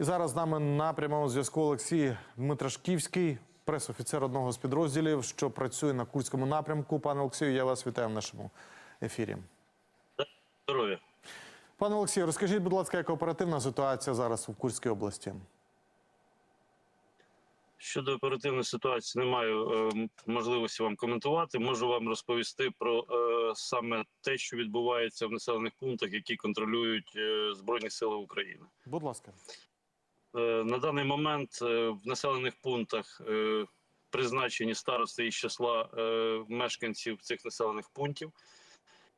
І зараз з нами на прямому зв'язку Олексій Дмитрашківський, пресофіцер одного з підрозділів, що працює на Курському напрямку. Пане Олексію, я вас вітаю в нашому ефірі. Здоров'я. Пане Олексію, розкажіть, будь ласка, яка оперативна ситуація зараз у Курській області? Щодо оперативної ситуації, не маю е, можливості вам коментувати. Можу вам розповісти про е, саме те, що відбувається в населених пунктах, які контролюють е, Збройні Сили України. Будь ласка. Е, на даний момент е, в населених пунктах е, призначені старости із числа мешканців цих населених пунктів.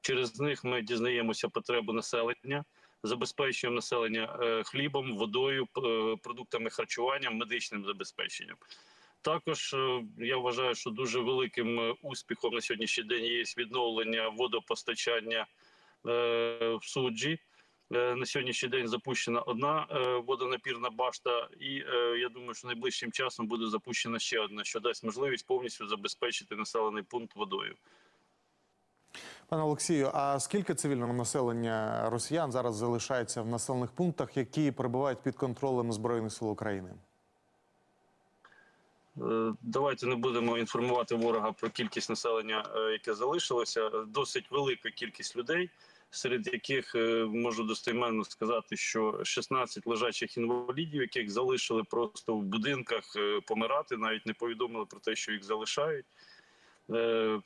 Через них ми дізнаємося потребу населення, забезпечуємо населення хлібом, водою, продуктами харчування, медичним забезпеченням. Також я вважаю, що дуже великим успіхом на сьогоднішній день є відновлення водопостачання в суджі. Е, На сьогоднішній день запущена одна е, водонапірна башта, і е, я думаю, що найближчим часом буде запущена ще одна, що дасть можливість повністю забезпечити населений пункт водою. Пане Олексію, а скільки цивільного населення росіян зараз залишається в населених пунктах, які перебувають під контролем Збройних сил України? Давайте не будемо інформувати ворога про кількість населення, яке залишилося. Досить велика кількість людей, серед яких е, можу достеменно сказати, що 16 лежачих інвалідів, яких залишили просто в будинках е, помирати, навіть не повідомили про те, що їх залишають. Е,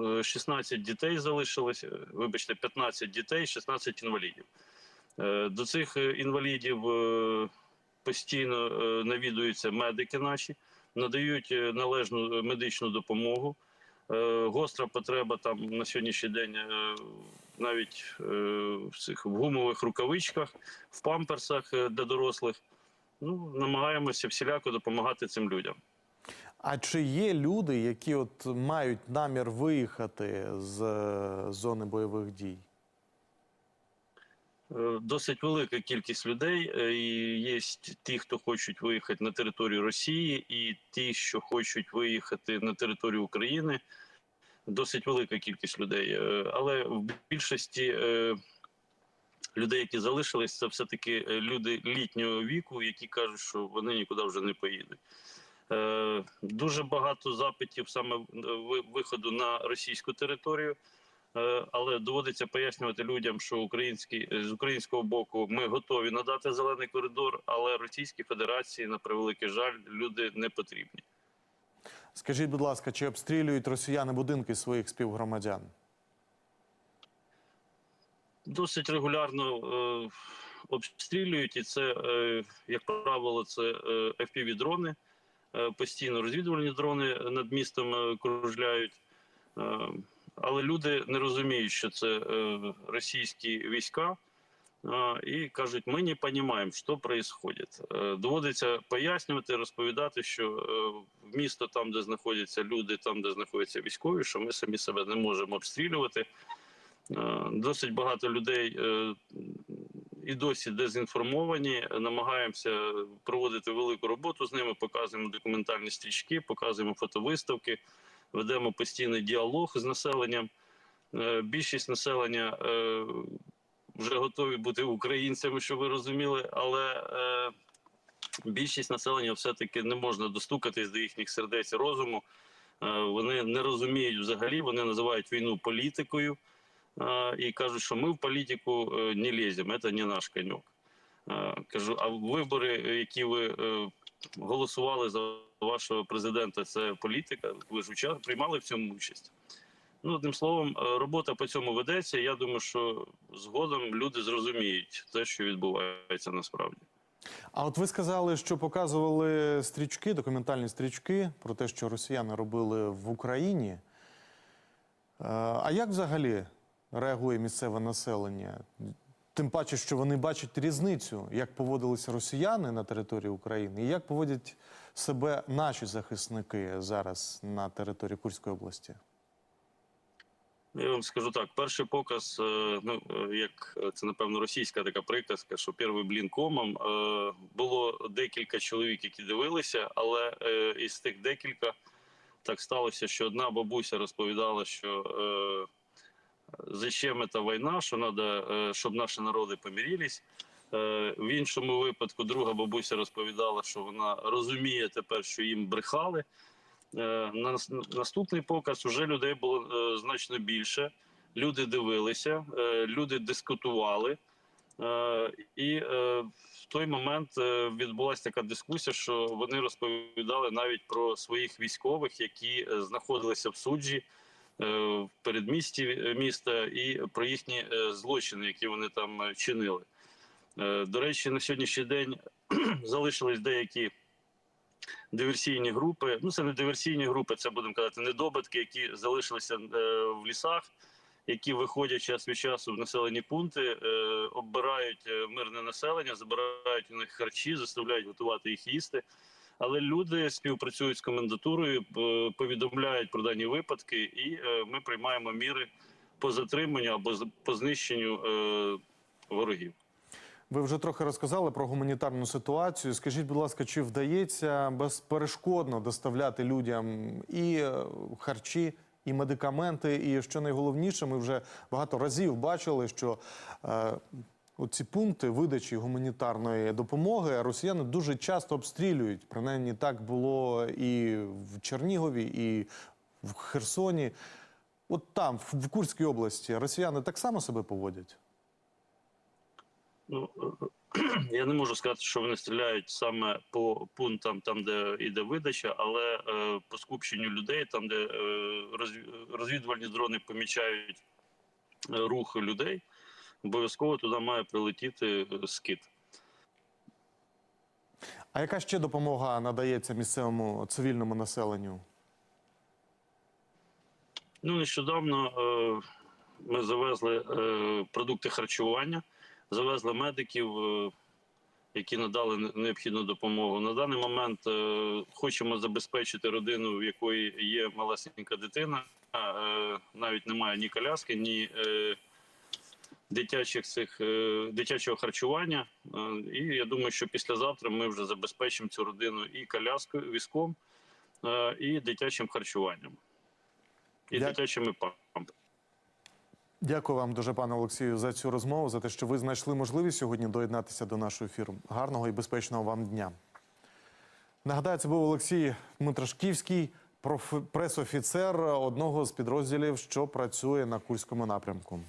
е, 16 дітей залишилось, е, вибачте, 15 дітей, 16 інвалідів. До цих інвалідів постійно навідуються медики наші надають належну медичну допомогу. Гостра потреба там на сьогоднішній день навіть е, в цих в гумових рукавичках, в памперсах е, для дорослих. Ну, намагаємося всіляко допомагати цим людям. А чи є люди, які от мають намір виїхати з е, зони бойових дій? Досить велика кількість людей. І є ті, хто хочуть виїхати на територію Росії, і ті, що хочуть виїхати на територію України. Досить велика кількість людей. Е, Але в більшості е, людей, які залишились, це все-таки е, люди літнього віку, які кажуть, що вони нікуди вже не поїдуть. Дуже багато запитів саме виходу на російську територію. Але доводиться пояснювати людям, що українські з українського боку ми готові надати зелений коридор, але Російській Федерації, на превеликий жаль, люди не потрібні. Скажіть, будь ласка, чи обстрілюють росіяни будинки своїх співгромадян? Досить регулярно е, обстрілюють, і це, е, як правило, це е, fpv дрони е, постійно розвідувальні дрони над містом е, кружляють. Е, але люди не розуміють, що це е, російські війська, і кажуть, ми не розуміємо, що відбувається. Е, доводиться пояснювати, розповідати, що е, в місто, там, де знаходяться люди, там, де знаходяться військові, що ми самі себе не можемо обстрілювати. Е, Досить багато людей і досі дезінформовані. Намагаємося проводити велику роботу з ними, показуємо документальні стрічки, показуємо фотовиставки, ведемо постійний діалог з населенням. Більшість населення вже готові бути українцями, щоб ви розуміли, але е, більшість населення все-таки не можна достукатись до їхніх сердець розуму. Е, Вони не розуміють взагалі, вони називають війну політикою е, і кажуть, що ми в політику е, не ліземо, це не наш коньок. Е, Кажу, а вибори, які ви е, голосували за вашого президента, це політика. Ви ж уча- приймали в цьому участь. Ну, одним словом, е, робота по цьому ведеться. Я думаю, що згодом люди зрозуміють те, що відбувається насправді. А от ви сказали, що показували стрічки, документальні стрічки про те, що росіяни робили в Україні. Е, А як взагалі реагує місцеве населення? Тим паче, що вони бачать різницю, як поводилися росіяни на території України, і як поводять себе наші захисники зараз на території Курської області. Я вам скажу так: перший показ, е, ну е, як е, це напевно російська така приказка, що перший блін комом було декілька чоловік, які дивилися, але із тих декілька так сталося, що одна бабуся розповідала, що зачем ця війна, що треба, щоб наші народи помирились. В іншому випадку друга бабуся розповідала, що вона розуміє тепер, що їм брехали. Е, На наступний показ уже людей було е, значно більше. Люди дивилися, е, люди дискутували. І в той момент відбулася така дискусія, що вони розповідали навіть про своїх військових, які знаходилися в суджі в передмісті міста, і про їхні злочини, які вони там чинили. До речі, на сьогоднішній день залишились деякі диверсійні групи. Ну, це не диверсійні групи, це будемо казати, недобитки, які залишилися е, в лісах, які виходять час від часу в населені пункти, е, оббирають е, мирне населення, забирають у них харчі, заставляють готувати їх їсти. Але люди співпрацюють з комендатурою, повідомляють про дані випадки, і ми приймаємо міри по затриманню або по знищенню ворогів. Ви вже трохи розказали про гуманітарну ситуацію. Скажіть, будь ласка, чи вдається безперешкодно доставляти людям і е, харчі, і медикаменти? І що найголовніше, ми вже багато разів бачили, що е, ці пункти видачі гуманітарної допомоги росіяни дуже часто обстрілюють. Принаймні так було і в Чернігові, і в Херсоні. От там, в- в Курській області, росіяни так само себе поводять. Ну е, я не можу сказати, що вони стріляють саме по пунктам, там де йде видача, але е, по скупченню людей, там де е, розвідувальні дрони помічають е, рух людей, обов'язково туди має прилетіти е, скид. А яка ще допомога надається місцевому цивільному населенню? Ну, нещодавно е, ми завезли е, продукти харчування, завезли медиків, е, які надали необхідну допомогу. На даний момент е, хочемо забезпечити родину, в якої є малесенька дитина. Е, навіть немає ні коляски, ні дитячих цих дитячого харчування. І я думаю, що післязавтра ми вже забезпечимо цю родину і коляскою, візком, і дитячим харчуванням. І Дя- дитячими памперсами. Дякую вам дуже, пане Олексію, за цю розмову, за те, що ви знайшли можливість сьогодні доєднатися до нашого ефіру. Гарного і безпечного вам дня. Нагадаю, це був Олексій Митрашківський, пресофіцер одного з підрозділів, що працює на Курському напрямку.